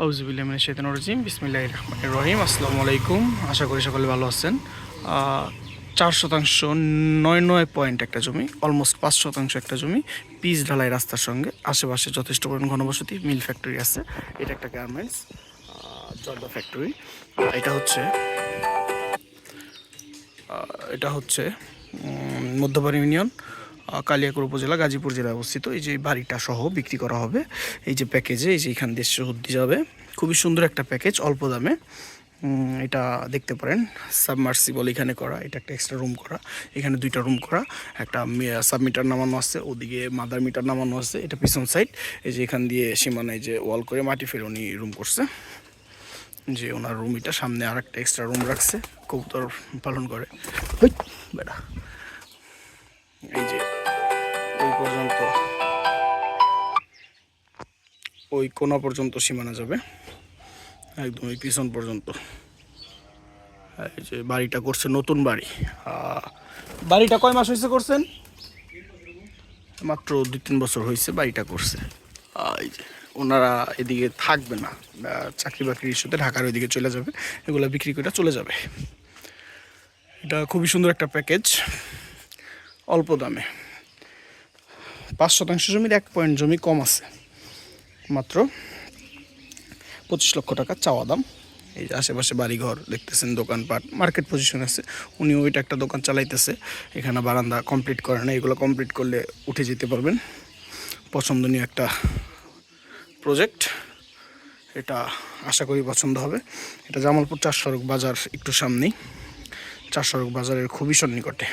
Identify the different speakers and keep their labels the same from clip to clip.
Speaker 1: আউজুবিল্লাহ শেতান রাজিম বিসমিল্লাহ রহমান রহিম আসসালামু আলাইকুম। আশা করি সকলে ভালো আছেন। চার শতাংশ নয় নয় পয়েন্ট একটা জমি, অলমোস্ট পাঁচ শতাংশ একটা জমি, পিচ ঢালাই রাস্তার সঙ্গে। আশেপাশে যথেষ্ট পরিমাণ ঘনবসতি, মিল ফ্যাক্টরি আছে। এটা একটা গার্মেন্টস জর্দা ফ্যাক্টরি। এটা হচ্ছে এটা হচ্ছে মধ্যপাড়া ইউনিয়ন। কালিয়াকৈর উপজেলা গাজীপুর জেলায় অবস্থিত। এই যে বাড়িটা সহ বিক্রি করা হবে। এই যে প্যাকেজে এই যে এখান দেশ সর্দি যাবে। খুবই সুন্দর একটা প্যাকেজ অল্প দামে। এটা দেখতে পারেন সাবমার্সিবল এখানে করা। এটা একটা এক্সট্রা রুম করা। এখানে দুইটা রুম করা। একটা সাবমিটার নামানো আছে। ওদিকে মাদার মিটার নামানো আছে। এটা পিছন সাইড এই যে এখান দিয়ে সীমানায় যে ওয়াল করে মাটি ফেলে উনি রুম করছে। যে ওনার রুম এটা সামনে আর একটা এক্সট্রা রুম রাখছে। কবুতর পালন করে। বেটা। এই যে ওই কোনা পর্যন্ত সীমানা যাবে। একদম ওই পিছন পর্যন্ত। এই যে বাড়িটা করছে নতুন বাড়ি। বাড়িটা কয় মাস হয়েছে করছেন? মাত্র দুই তিন বছর হয়েছে বাড়িটা করছে। এই যে ওনারা এদিকে থাকবে না। চাকরি বাকরির ইস্যুতে ঢাকার ওইদিকে চলে যাবে। এগুলো বিক্রি করে চলে যাবে। এটা খুবই সুন্দর একটা প্যাকেজ। অল্প দামে। পাঁচ শতাংশ জমির এক পয়েন্ট জমি কম আছে। মাত্র পঁচিশ লক্ষ টাকা চাওয়া দাম। এই যে আশেপাশে বাড়িঘর দেখতেছেন, দোকানপাট মার্কেট পজিশন আছে। উনি ওইটা একটা দোকান চালাইতেছে। এখানে বারান্দা কমপ্লিট করে না এগুলো কমপ্লিট করলে উঠে যেতে পারবেন। পছন্দনীয় একটা প্রজেক্ট এটা আশা করি পছন্দ হবে। এটা জামালপুর চার সড়ক বাজার একটু সামনেই। চার সড়ক বাজারের খুবই সন্নিকটে।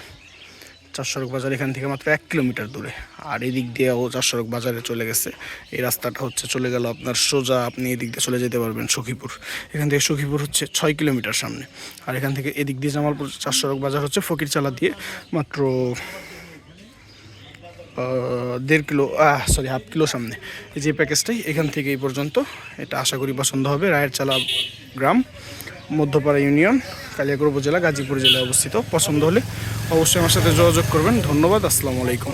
Speaker 1: চার সড়ক বাজার এখান থেকে মাত্র এক কিলোমিটার দূরে। আর এদিক দিয়েও চার সড়ক বাজারে চলে গেছে। এই রাস্তাটা হচ্ছে চলে গেল আপনার সোজা, আপনি এদিক দিয়ে চলে যেতে পারবেন সখীপুর। এখান থেকে সখীপুর হচ্ছে ছয় কিলোমিটার সামনে। আর এখান থেকে এদিক দিয়ে জামালপুর চার সড়ক বাজার হচ্ছে ফকিরচালা দিয়ে মাত্র দেড় কিলো সরি হাফ কিলো সামনে। এই যে প্যাকেজটাই এখান থেকে এই পর্যন্ত। এটা আশা করি পছন্দ হবে। রায়ের চালা গ্রাম। মধ্যপাড়া ইউনিয়ন, কালিয়াকৈর উপজেলা, গাজীপুর জেলায় অবস্থিত। পছন্দ হলে অবশ্যই আমার সাথে যোগাযোগ করবেন। ধন্যবাদ, আসসালামু আলাইকুম।